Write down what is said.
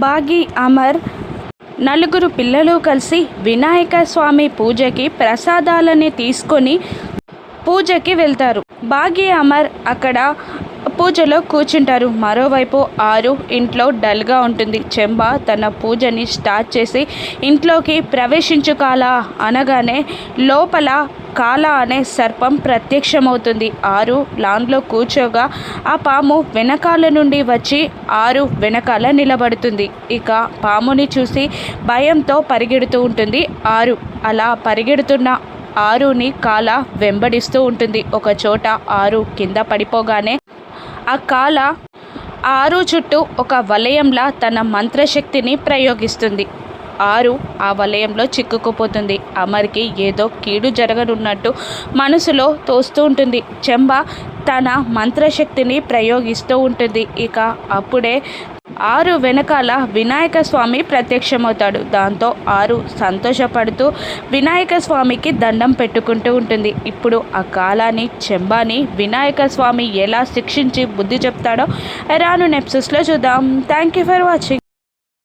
బాగి అమర్ నలుగురు పిల్లలు కలిసి వినాయక స్వామి పూజకి ప్రసాదాలని తీసుకొని పూజకి వెళ్తారు. బాగి అమర్ అక్కడ పూజలో కూర్చుంటారు. మరోవైపు ఆరు ఇంట్లో డల్గా ఉంటుంది. చెంబ తన పూజని స్టార్ట్ చేసి ఇంట్లోకి ప్రవేశించు కాల అనగానే లోపల కాల అనే సర్పం ప్రత్యక్షమవుతుంది. ఆరు లాన్లో కూర్చోగా ఆ పాము వెనకాల నుండి వచ్చి ఆరు వెనకాల నిలబడుతుంది. ఇక పాముని చూసి భయంతో పరిగెడుతూ ఉంటుంది. ఆరు అలా పరిగెడుతున్న ఆరుని కాల వెంబడిస్తూ ఉంటుంది. ఒక చోట ఆరు కింద పడిపోగానే ఆ కాల ఆరు చుట్టూ ఒక వలయంలా తన మంత్రశక్తిని ప్రయోగిస్తుంది. ఆరు ఆ వలయంలో చిక్కుకుపోతుంది. అమర్కి ఏదో కీడు జరగనున్నట్టు మనసులో తోస్తూ ఉంటుంది. చెంబ తన మంత్రశక్తిని ప్రయోగిస్తూ ఉంటుంది. ఇక అప్పుడే ఆరు వెనకాల వినాయక స్వామి ప్రత్యక్షమవుతాడు. దాంతో ఆరు సంతోషపడుతూ వినాయక స్వామికి దండం పెట్టుకుంటూ ఉంటుంది. ఇప్పుడు ఆ కాలాన్ని చెంబాని వినాయక స్వామి ఎలా శిక్షించి బుద్ధి చెప్తాడో రాను నెప్సెస్లో చూద్దాం. Thank you for watching.